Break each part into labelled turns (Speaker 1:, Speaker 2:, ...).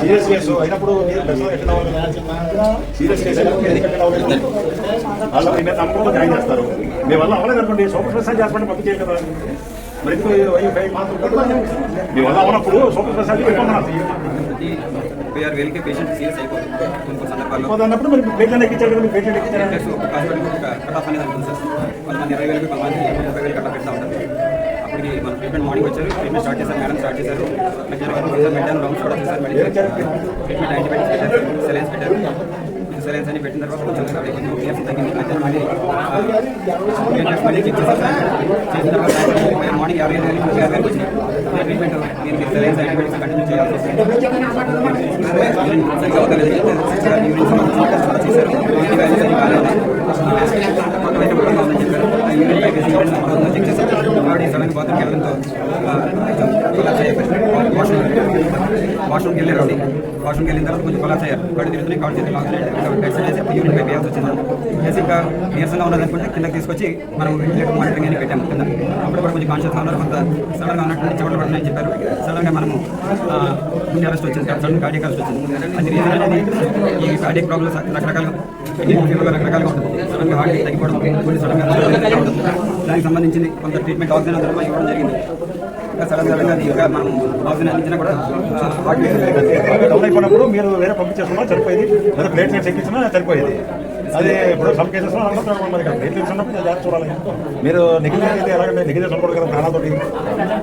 Speaker 1: Serious case అయినప్పుడు serious case వాళ్ళు join చేస్తారు మీ వల్ల అవ్వలేదు అనుకోండి సూపర్ స్పెషాలిటీ హాస్పిటల్ పంపించేయాలి కదా మరి మీ వల్ల అవ్వనప్పుడు సూపర్ స్పెషాలిటీ
Speaker 2: పేషెంట్ సీరియస్ అయిపోతుంది. కొన్ని సందర్భాల్లో
Speaker 1: అన్నప్పుడు మరి ప్లేట్లను ఎక్కించారు కదా, ప్లేట్లను ఎక్కించారు
Speaker 2: హాస్పిటల్ కట్ ఆఫ్ అనేది ఉంటుంది సార్ కొంతమంది ఇరవై వేలకు కొంతమంది ముప్పై వేలు కట్ ఆఫ్ పెడతా ఉంటారు అప్పటికి మన ట్రీట్మెంట్ మార్నింగ్ వచ్చారు ట్రీట్మెంట్ స్టార్ట్ చేశారు మేడం స్టార్ట్ చేశారు మధ్యాహ్నం మెడిటైన్ రౌండ్స్ కూడా చేశారు మెడిసిన్ ట్రీట్మెంట్ యాంటీబయాటిక్స్ పెట్టారు సెలైన్స్ పెట్టారు సెలైన్స్ అని పెట్టిన తర్వాత కొంచెం నీరసం తగ్గింది. మధ్యాహ్నం మళ్ళీ మళ్ళీ చెక్ చేసిన తర్వాత మార్నింగ్ యాభై ఐదు వేలు ముప్పై ఆరు ట్రీట్మెంట్ దీనికి సెలైన్స్ యాంటీబయాటిక్స్ కంటిన్యూ చేయాల్సి వస్తుంది. కూడా చేశారు. చెక్ చేశారు బాడీ సడన్ బాత్రూమ్కి వెళ్ళడంతో వాష్రూమ్ వాష్రూమ్కి వెళ్ళారండి వాష్రూమ్కి వెళ్ళిన తర్వాత కొంచెం కొలాప్స్ అయ్యారు. కళ్ళు తిరుగుతున్నాయి కాళ్ళు చేతులు లాగుతున్నాయి బెడ్ సైడ్ వేసి యూరిన్ వేయాల్సి వచ్చింది. చేసి ఇంకా నీరసంగా ఉన్నదనుకుంటే కిందకి తీసుకొచ్చి మనం వెంటిలేటర్ మానిటరింగ్ అని పెట్టాము కింద. అప్పుడు కూడా కొంచెం కాన్షియస్గా ఉన్నారు. కొంత సడన్గా ఉన్నట్టు చెవులు పడుతున్నాయని చెప్పారు. సడన్గా మనము ముందు అరెస్ట్ వచ్చింది. సడన్ కార్డియక్ అరెస్ట్ వచ్చింది. అది రీజన్ అనేది ఈ కార్డియక్ ప్రాబ్లమ్స్ రకరకాలుగా రకరకాలుగా ఉంటుంది. సడన్గా హార్ట్ తగ్గిపోవడం సడన్గా దానికి సంబంధించింది కొంత ట్రీట్మెంట్ ఆక్సిజన్ ఇవ్వడం జరిగింది. ఇంకా సడన్ సడన్గా అది ఇంకా మనం ఆక్సిజన్ అందించినా కూడా హార్ట్
Speaker 1: డౌన్ అయిపోయినప్పుడు మీరు వేరే పంపించేసుకున్నా సరిపోయేది. లేదా ప్లేట్లెట్స్ ఎక్కించినా సరిపోయేది. అదే ఇప్పుడు సమ్ కేసెస్ మరి ప్లేట్లెట్స్ ఉన్నప్పుడు జాగ్రత్త చూడాలి. మీరు నెగిటివ్ అయితే ఎలాగంటే నెగిటివ్ ఉండకూడదు కదా ప్రాణాతోటి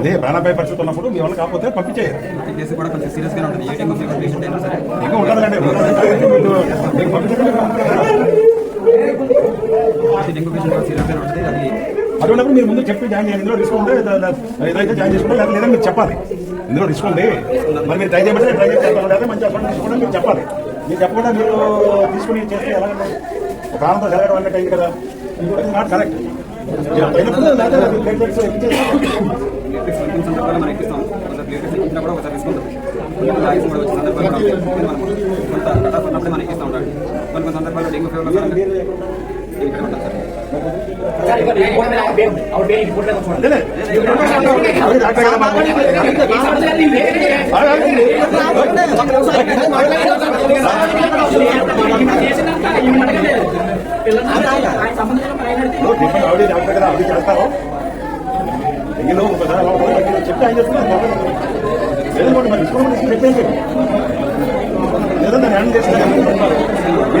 Speaker 1: అదే ప్రాణాపాయ పరిస్థితి ఉన్నప్పుడు మీ వల్ల కాకపోతే పంపించేయాలి
Speaker 2: ఈ కేసు కూడా కొంచెం సీరియస్గానే ఉంటుంది. ఏ టైం ఫీవర్ పేషెంట్ అయినా సరే.
Speaker 1: ఇంకా ఉండదండి మీరు మీకు పంపించండి అటువంటిప్పుడు ముందు చెప్పి జాయిన్ చేయండి. ఇందులో రిస్క్ ఉంటే ఏదైతే జాయిన్ చేసుకుంటే లేదా మీరు చెప్పాలి. ఇందులో తీసుకోండి. మరి మీరు ట్రై చేయమంటే ట్రై చేస్తాను మంచి అటువంటి తీసుకోవడం మీరు చెప్పాలి. మీరు చెప్పకుండా మీరు తీసుకుని చేస్తే ఎలాగంటే ప్రాణంతో జరగడం అంటే అయింది కదా. నాట్ కరెక్ట్ అయినప్పుడు మీరు
Speaker 2: సందర్భాల్లో మనం కూడా ఉండాలి డెంగ్యూ ఫీవర్ ఇక్కడ ఉంటాం సార్?
Speaker 1: అదేలే. అవి చెప్తే ఆయన చేస్తున్నారు చెప్పండి మరి తీసుకోమని తీసుకుని చెప్పేసి లేదంటే హ్యాండిల్ చేస్తున్నారు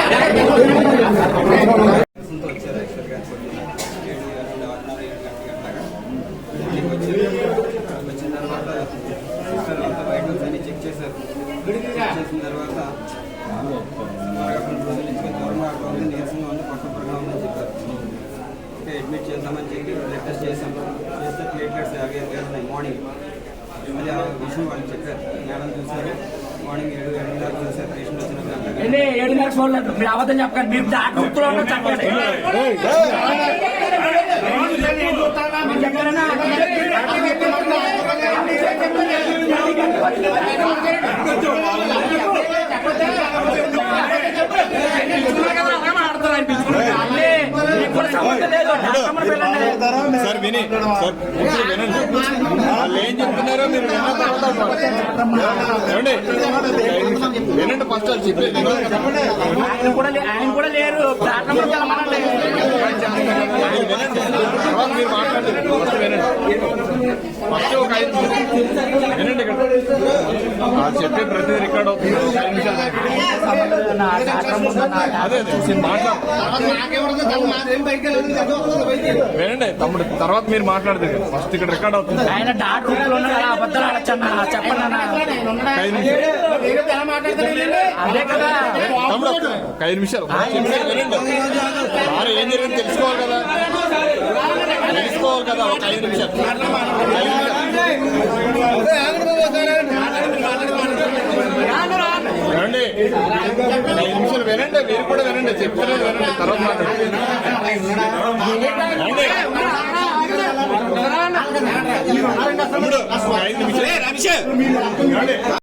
Speaker 2: ఓకే అడ్మిట్ చేద్దామని చెప్పి బ్లడ్ టెస్ట్ చేశాం చేస్తే ప్లేట్లెట్స్ యాభై ఐదు వేలు ఉన్నాయి మార్నింగ్ అది ఆ విషయం వాళ్ళు చెప్పారు మేడం చూశారు మార్నింగ్ ఏడు ఏడున్నర చూశారు పేషెంట్ వచ్చిన గంటకి
Speaker 3: ఏంటి ఏడున్నర చూడలేదు మీరు అబద్ధం చెప్పకండి మీరు డాక్టర్ ఉత్తరంలో చెప్పండి
Speaker 4: సార్ విని. సార్ వినండి. వాళ్ళు ఏం చెప్తున్నారో మీరు విన్న తర్వాత ఏమండి? వినండి ఫస్ట్ వాళ్ళు చెప్పేది.
Speaker 3: ఆయన కూడా లే- ఆయన కూడా లేరు.
Speaker 4: మీరు వినండి. తర్వాత మీరు మాట్లాడండి. ఫస్ట్ వినండి. ఫస్ట్ ఒక ఐదు వినండి ఇక్కడ. చెప్పే ప్రతి రికార్డ్ అవుతుంది. వినండి తమ్ముడు తర్వాత మీరు మాట్లాడదు ఫస్ట్ ఇక్కడ రికార్డ్ అవుతుంది.
Speaker 3: ఆయన అబద్ధాలు ఆడచ్చన్న చెప్పండి
Speaker 4: ఐదు నిమిషాలు
Speaker 3: అదే కదా.
Speaker 4: తమ్ముడు ఒక ఐదు నిమిషాలు చెప్పేది వినండి సార్ ఏం జరిగింది తెలుసుకోవాలి కదా. తెలుసుకోవాలి కదా ఒక ఐదు నిమిషాలు ఐదు నిమిషాలు. వినండి మీరు కూడా వినండి చెప్తారే వినండి తర్వాత మాట్లాడండి తమ్ముడు, ఐదు నిమిషాలు.